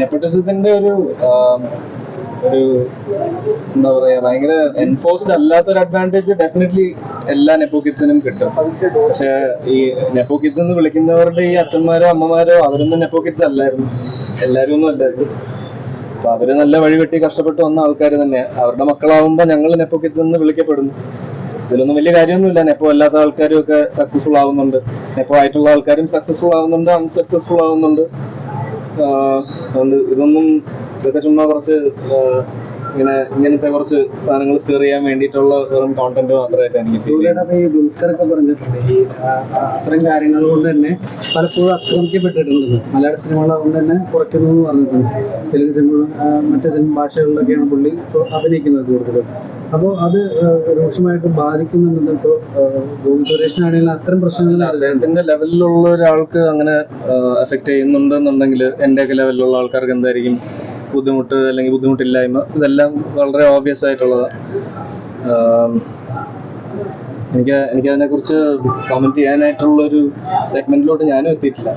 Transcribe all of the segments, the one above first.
നെപ്പോട്ടിസത്തിന്റെ ഒരു ഒരു എന്താ പറയാ ഭയങ്കര എൻഫോഴ്സ്ഡ് അല്ലാത്ത ഒരു അഡ്വാന്റേജ് ഡെഫിനറ്റ്ലി എല്ലാ നെപ്പോ കിച്ചനും കിട്ടും. പക്ഷെ ഈ നെപ്പോ കിഡ്സ് എന്ന് വിളിക്കുന്നവരുടെ ഈ അച്ഛന്മാരോ അമ്മമാരോ അവരൊന്നും നെപ്പോ കിഡ്സ് അല്ലായിരുന്നു. എല്ലാരും ഒന്നും അല്ലായിരുന്നു. അപ്പൊ അവർ നല്ല വഴി വെട്ടി കഷ്ടപ്പെട്ട് വന്ന ആൾക്കാർ തന്നെ അവരുടെ മക്കളാവുമ്പോ ഞങ്ങൾ നെപ്പോ കിഡ്സ് എന്ന് വിളിക്കപ്പെടുന്നു. ഇതിലൊന്നും വലിയ കാര്യമൊന്നുമില്ല. നെപ്പോ അല്ലാത്ത ആൾക്കാരും ഒക്കെ സക്സസ്ഫുൾ ആവുന്നുണ്ട്. നെപ്പോ ആയിട്ടുള്ള ആൾക്കാരും സക്സസ്ഫുൾ ആവുന്നുണ്ട് അൺസക്സസ്ഫുൾ ആവുന്നുണ്ട്. അതുകൊണ്ട് ഇതൊന്നും ഇതൊക്കെ ചുമ്മാ കുറച്ച് ഇങ്ങനെ ഇങ്ങനത്തെ കുറച്ച് സാധനങ്ങൾ സ്റ്റെയർ ചെയ്യാൻ വേണ്ടിയിട്ടുള്ള വെറും കോണ്ടന്റ് മാത്രമായിട്ട് എനിക്ക് ഈ ദുൽഖറൊക്കെ പറഞ്ഞിട്ടുണ്ട്. ഈ കാര്യങ്ങൾ കൊണ്ട് തന്നെ പലപ്പോഴും ആക്രമിക്കപ്പെട്ടിട്ടുണ്ട്. മലയാള സിനിമകൾ അതുകൊണ്ട് തന്നെ കുറയ്ക്കുന്നു പറഞ്ഞിട്ടുണ്ട്. തെലുങ്ക് സിനിമ മറ്റു സിനിമ ഭാഷകളിലൊക്കെയാണ് പുള്ളി അഭിനയിക്കുന്നത് കൂടുതലും. അപ്പോൾ അത് രൂക്ഷമായിട്ട് ബാധിക്കുന്നുണ്ടെന്ന് ഇപ്പോൾ ഗോവി സുരേഷിനാണെങ്കിലും അത്തരം പ്രശ്നങ്ങൾ അദ്ദേഹത്തിന്റെ ലെവലിലുള്ള ഒരാൾക്ക് അങ്ങനെ അഫക്ട് ചെയ്യുന്നുണ്ടെന്നുണ്ടെങ്കിൽ എന്റെയൊക്കെ ലെവലിലുള്ള ആൾക്കാർക്ക് എന്തായിരിക്കും ബുദ്ധിമുട്ട് അല്ലെങ്കിൽ ബുദ്ധിമുട്ടില്ലായ്മ? ഇതെല്ലാം വളരെ ഓബിയസ് ആയിട്ടുള്ളതാണ് എനിക്ക് എനിക്ക് അതിനെക്കുറിച്ച് കമന്റ് ചെയ്യാനായിട്ടുള്ള ഒരു സെഗ്മെന്റിലോട്ട് ഞാനും എത്തിയിട്ടില്ല.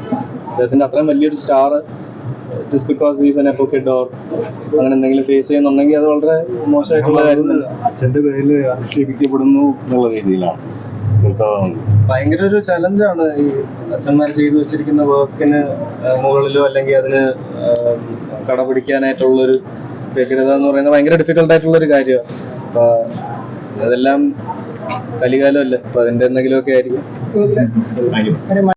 അദ്ദേഹത്തിന്റെ അത്രയും വലിയൊരു star just because is an എപ്പോക്കിഡ് or അങ്ങനെ എന്തെങ്കിലും ഫേസ് ചെയ്യുന്നുണ്ടെങ്കിൽ അത് വളരെ മോശമായിട്ടുള്ള കാര്യം അച്ഛന്റെ പേരിൽ അധിക്ഷേപിക്കപ്പെടുന്നു എന്നുള്ള രീതിയിലാണ്. ഭയങ്കര ഒരു ചലഞ്ചാണ് ഈ അച്ഛന്മാർ ചെയ്തു വെച്ചിരിക്കുന്ന വർക്കിന് മുകളിലോ അല്ലെങ്കിൽ അതിന് കടപിടിക്കാനായിട്ടുള്ളൊരു വ്യഗ്രത എന്ന് പറയുന്നത് ഭയങ്കര ഡിഫിക്കൽട്ട് ആയിട്ടുള്ള ഒരു കാര്യമാണ്. അപ്പൊ അതെല്ലാം കലികാലമല്ലേ? അപ്പൊ അതിന്റെ എന്തെങ്കിലുമൊക്കെ ആയിരിക്കും.